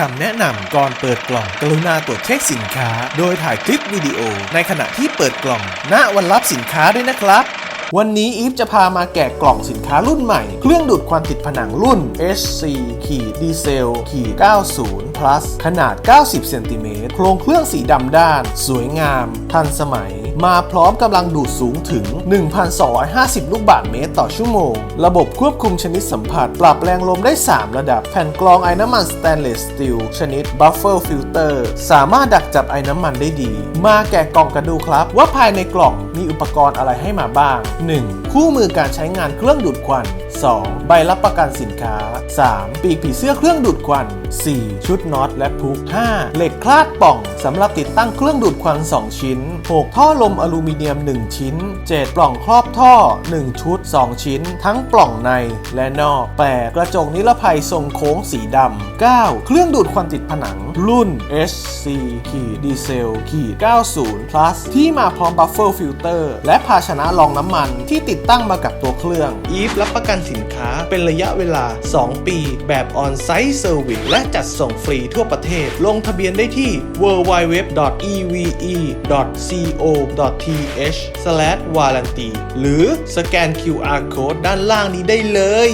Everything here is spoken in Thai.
คำแนะนำก่อนเปิดกล่อง กรุณาตรวจเช็คสินค้า โดยถ่ายคลิปวิดีโอ ในขณะที่เปิดกล่อง ณวันรับสินค้าด้วยนะครับ วันนี้อีฟจะพามาแกะกล่องสินค้ารุ่นใหม่ เครื่องดูดควันติดผนังรุ่น HC ขีดดีเซลขีด90 plus ขนาด 90 เซนติเมตรโครงเครื่องสีดำด้าน สวยงาม ทันสมัย มาพร้อมกำลังดูดสูงถึง 1,250 ลูกบาศก์เมตรต่อชั่วโมง ระบบควบคุมชนิดสัมผัส ปรับแรงลมได้ 3 ระดับ แผ่นกรองไอ้น้ำมันสแตนเลสสตีลชนิด Buffer Filter สามารถดักจับไอ้น้ำมันได้ดี มาแกะกล่องกันดูครับ ว่าภายในกล่องมีอุปกรณ์อะไรให้มาบ้าง 1. คู่มือการใช้งานเครื่องดูดควัน 2. ใบรับประกันสินค้า 3. ปีกผีเสื้อเครื่องดูดควัน 4. ชุดน็อตและพุก 5. เหล็กคลาดป่องสำหรับติดตั้งเครื่องดูดควัน 2 ชิ้น 6. ท่อลมอลูมิเนียม 1 ชิ้น 7. ปล่องครอบท่อ 1 ชุด 2 ชิ้น ทั้งปล่องในและนอก 8. กระจกนิรภัยทรงโค้งสีดำ 9. เครื่องดูดควันติดผนัง รุ่น HC ขีดดีเซลขีด90 plus ที่มาพร้อม Buffer Filter และภาชนะรองน้ำมันที่ติดตั้งมากับตัวเครื่อง อีฟรับประกันสินค้าเป็นระยะเวลา 2 ปี แบบ On-Site Service และจัดส่งฟรีทั่วประเทศ ลงทะเบียนได้ที่ www.eve.co.th/warranty หรือสแกน QR Code ด้านล่างนี้ได้เลย